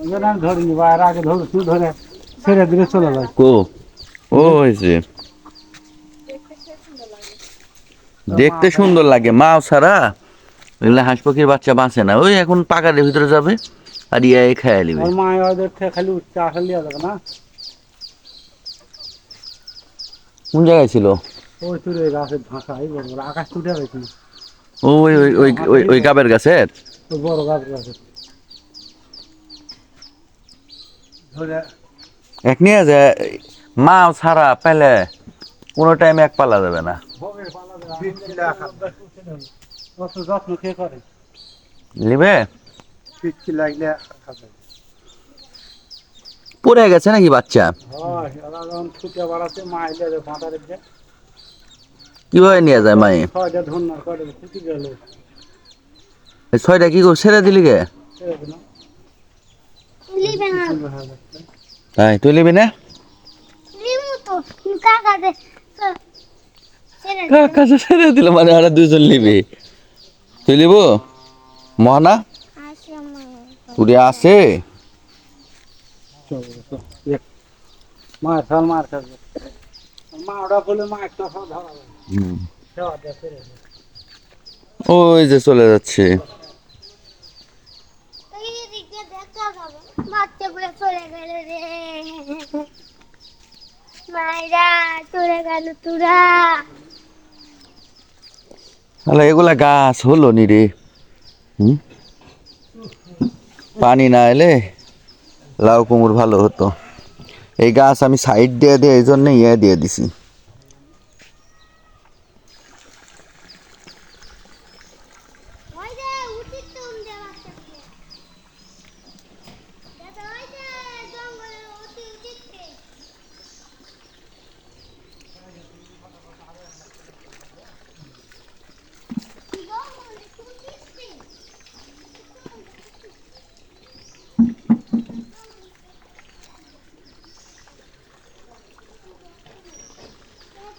ওই জন্য আমি ধরিনি বা এর আগে ধরে তুই ধরে ছেড়ে দিলে চলে যায়। কো? ও হয়েছে দেখতে সুন্দর লাগে মাও ছাড়া। এগুলো হাঁস পাখির বাচ্চা বাঁচে না। ওই এখন পাকারের ভিতরে যাবে আর ইয়া খেয়ে নিবে। ওর মা ওদের খালি উঠছে আসলে যাবে না? কোন জায়গায় ছিল? ওই গাছের ঢাকা এই বড় বড় আকাশ তুটে গেছে ওই ওই ওই ওই ওই কাবের গাছের? বড় গাছ গাছে ধরে এক নিয়ে যে মাও ছাড়া পেলে কোনো টাইমে এক পালা যাবে না। খাবে পড়ে গেছে নাকি বাচ্চা? কীভাবে নিয়ে যায় মায়ে ছয়টা কি ছেড়ে দিলি গে লিবে তাই তুই নিবি না? লিমু তো কাকা দে। ছেড়ে দিল মানে আর দুজন নিবি তুই নিব মহানা? উড়ে আসে? মার খাল মার খাবে মা ওটা বলে মা একটা সব ধরাবে সেবা দিয়ে ছেড়ে দিল। ওই যে চলে যাচ্ছে। বাচ্চাগুলো চলে গেল রে। মায়েরা চলে গেল তোরা। তাহলে এগুলা গাছ হলো নি রে? হুম? পানি না এলে লাউ কুমড় ভালো হতো। এই গাছ আমি সাইড দিয়ে দিয়ে এই জন্য ইয়ে দিয়ে দিছি।